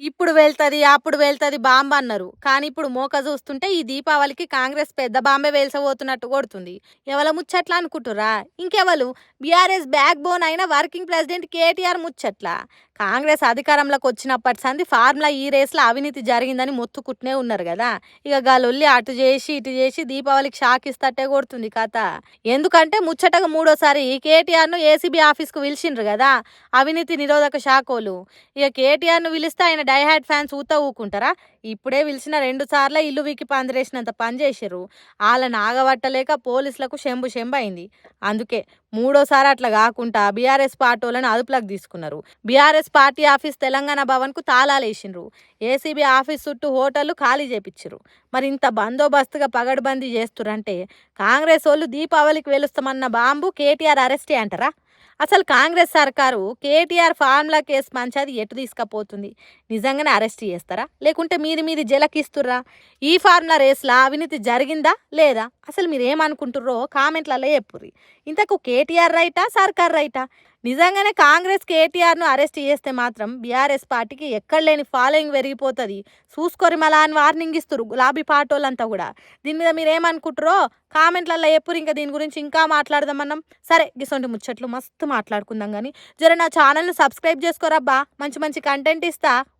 ఇప్పుడు వెళ్తది అప్పుడు వెళ్తది బాంబ అన్నారు. కానీ ఇప్పుడు మోక చూస్తుంటే ఈ దీపావళికి కాంగ్రెస్ పెద్ద బాంబే వేల్చబోతున్నట్టు కొడుతుంది. ఎవల ముచ్చట్ల అనుకుంటురా ఇంకెవలు? బీఆర్ఎస్ బ్యాక్ బోన్ అయిన వర్కింగ్ ప్రెసిడెంట్ కేటీఆర్ ముచ్చట్ల? కాంగ్రెస్ అధికారంలోకి వచ్చినప్పటి సంది ఫార్ములా ఈ రేస్లో అవినీతి జరిగిందని మొత్తుకుంటూనే ఉన్నారు కదా. ఇక గాలొల్లి అటు చేసి ఇటు చేసి దీపావళికి షాక్ ఇస్తట్టే కొడుతుంది కథ. ఎందుకంటే ముచ్చటగా మూడోసారి ఈ కేటీఆర్ను ఏసీబీ ఆఫీస్కు పిలిచిండ్రు కదా అవినీతి నిరోధక శాఖలు. ఇక కేటీఆర్ను పిలిస్తే ఆయన డైహాడ్ ఫ్యాన్స్ ఊత ఊకుంటారా ఇప్పుడే పిలిచిన రెండు సార్లు ఇల్లు వీకి పందిరేసినంత పని చేసిర్రు. వాళ్ళని ఆగబట్టలేక పోలీసులకు షెంబు శంభు అయింది. అందుకే మూడోసారి అట్లా కాకుండా బీఆర్ఎస్ పార్టీ వాళ్ళని అదుపులోకి తీసుకున్నారు. బీఆర్ఎస్ పార్టీ ఆఫీస్ తెలంగాణ భవన్కు తాళాలు వేసిండ్రు. ఏసీబీ ఆఫీస్ చుట్టూ హోటళ్ళు ఖాళీ చేపించారు మరి ఇంత బందోబస్తుగా పగడ్బందీ చేస్తురంటే కాంగ్రెస్ వాళ్ళు దీపావళికి వెలుస్తామన్న బాంబు కేటీఆర్ అరెస్టే అంటారా? అసలు కాంగ్రెస్ సర్కారు కేటీఆర్ ఫార్ములా కేసు పంచాది ఎటు తీసుకపోతుంది? నిజంగానే అరెస్ట్ చేస్తారా? లేకుంటే మీది మీది జలకిస్తుర్రా? ఈ ఫార్ములా రేస్లా అవినీతి జరిగిందా? లేదా? అసలు మీరు ఏమనుకుంటుర్రో కామెంట్లలో చెప్పుర్రి. ఇంతకు కేటీఆర్ రైటా సర్కార్ రైటా? నిజంగానే కాంగ్రెస్ కేటీఆర్ను అరెస్ట్ చేస్తే మాత్రం బీఆర్ఎస్ పార్టీకి ఎక్కడ లేని ఫాలోయింగ్ పెరిగిపోతుంది. చూసుకొని మళ్ళా అని వార్నింగ్ ఇస్తారు గులాబీ పాటోళ్ళంతా కూడా. దీని మీద మీరు ఏమనుకుంటారో కామెంట్లలో ఎప్పుడు ఇంకా దీని గురించి ఇంకా మాట్లాడదాం మనం సరే గిసొంటి ముచ్చట్లు మస్తు మాట్లాడుకుందాం కానీ జర నా ఛానల్ని సబ్స్క్రైబ్ చేసుకోరబ్బా మంచి మంచి కంటెంట్ ఇస్తా.